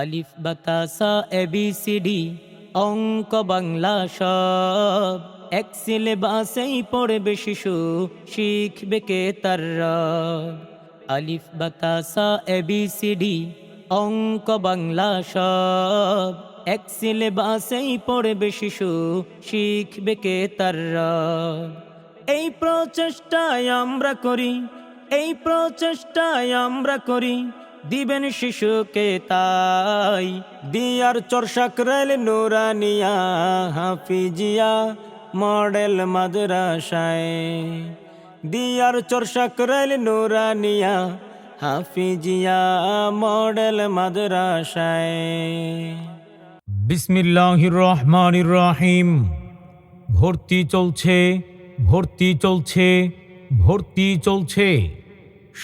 আলিফ বাতাসা এবিসিডি অঙ্ক বাংলা সব এক সিলেবাসেই পড়বে শিশু, শিখবে কে তার। আলিফ বাতাসা এবিসিডি অঙ্ক বাংলা সব এক সিলেবাসেই পড়বে শিশু, শিখবে কে তার। এই প্রচেষ্টায় আমরা করি, এই প্রচেষ্টায় আমরা করি দিবেন শিশুকে তাই। দিয়ার চর্ষাকরেল নুরানিয়া, হাফিজিয়া, মডেল মাদ্রাসায়। দিয়ার চর্ষাকরেল নুরানিয়া, হাফিজিয়া, মডেল মাদ্রাসায়। বিসমিল্লাহির রহমানির রহিম। ভর্তি চলছে ভর্তি চলছে ভর্তি চলছে।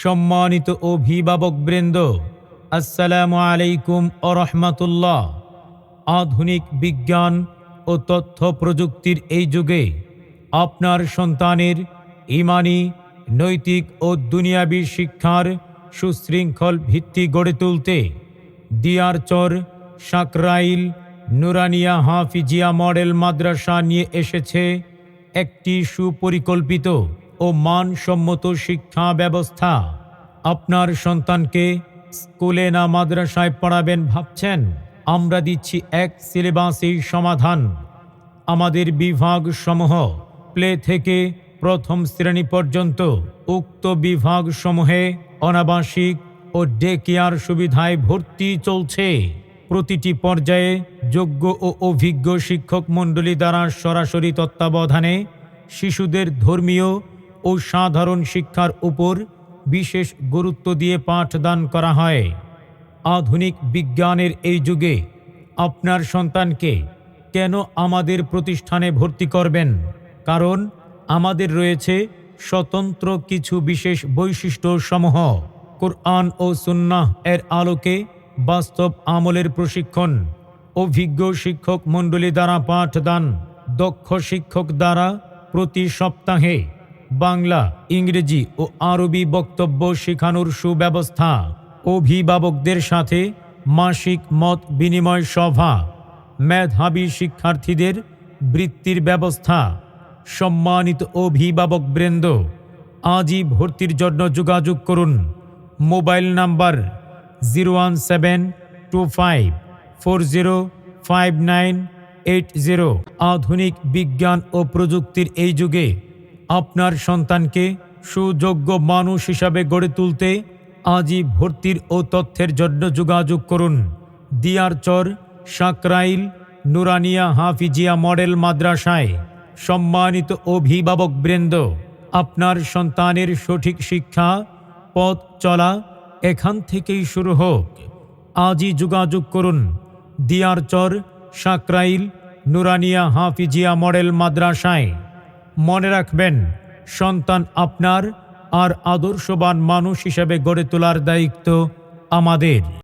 সম্মানিত অভিভাবক বৃন্দ, আসসালামু আলাইকুম ও রহমাতুল্লাহ। আধুনিক বিজ্ঞান ও তথ্য প্রযুক্তির এই যুগে আপনার সন্তানের ইমানি, নৈতিক ও দুনিয়াবী শিক্ষার সুশৃঙ্খল ভিত্তি গড়ে তুলতে দিয়ারচর সাকরাইল, নুরানিয়া হাফিজিয়া মডেল মাদ্রাসা নিয়ে এসেছে একটি সুপরিকল্পিত ও মানসম্মত শিক্ষা ব্যবস্থা আপনার সন্তানকে স্কুলে না মাদ্রাসায় পড়াবেন ভাবছেন? আমরা দিচ্ছি এক সিলেবাসেই সমাধান। আমাদের বিভাগ সমূহ প্লে থেকে প্রথম শ্রেণি পর্যন্ত উক্ত বিভাগ সমূহে অনাবাসিক ও ডে কেয়ার সুবিধায় ভর্তি চলছে। প্রতিটি পর্যায়ে যোগ্য ও অভিজ্ঞ শিক্ষক মণ্ডলী দ্বারা সরাসরি তত্ত্বাবধানে শিশুদের ধর্মীয় ও সাধারণ শিক্ষার উপর বিশেষ গুরুত্ব দিয়ে পাঠদান করা হয়। আধুনিক বিজ্ঞানের এই যুগে আপনার সন্তানকে কেন আমাদের প্রতিষ্ঠানে ভর্তি করবেন? কারণ আমাদের রয়েছে স্বতন্ত্র কিছু বিশেষ বৈশিষ্ট্য সমূহ কোরআন ও সুন্নাহ এর আলোকে বাস্তব আমলের প্রশিক্ষণ। অভিজ্ঞ শিক্ষক মণ্ডলী দ্বারা পাঠদান দক্ষ শিক্ষক দ্বারা প্রতি সপ্তাহে বাংলা, ইংরেজি ও আরবি বক্তব্য শেখানোর সুব্যবস্থা। অভিভাবকদের সাথে মাসিক মত বিনিময় সভা। মেধাবী শিক্ষার্থীদের বৃত্তির ব্যবস্থা। সম্মানিত অভিভাবক বৃন্দ, আজই ভর্তির জন্য যোগাযোগ করুন। Mobile number zero one seven two five four zero five nine eight zero. আধুনিক বিজ্ঞান ও প্রযুক্তির এই যুগে আপনার সন্তানকে সুযোগ্য মানুষ হিসাবে গড়ে তুলতে আজই ভর্তির ও তথ্যের জন্য যোগাযোগ করুন। দিয়ারচর সাকরাইল, নুরানিয়া হাফিজিয়া মডেল মাদ্রাসায়। সম্মানিত অভিভাবক বৃন্দ, আপনার সন্তানের সঠিক শিক্ষা, পথ চলা এখান থেকেই শুরু হোক। আজই যোগাযোগ করুন। দিয়ারচর সাকরাইল, নুরানিয়া হাফিজিয়া মডেল মাদ্রাসায়। মনে রাখবেন সন্তান আপনার আর আদর্শবান মানুষ হিসেবে গড়ে তোলার দায়িত্ব আমাদের।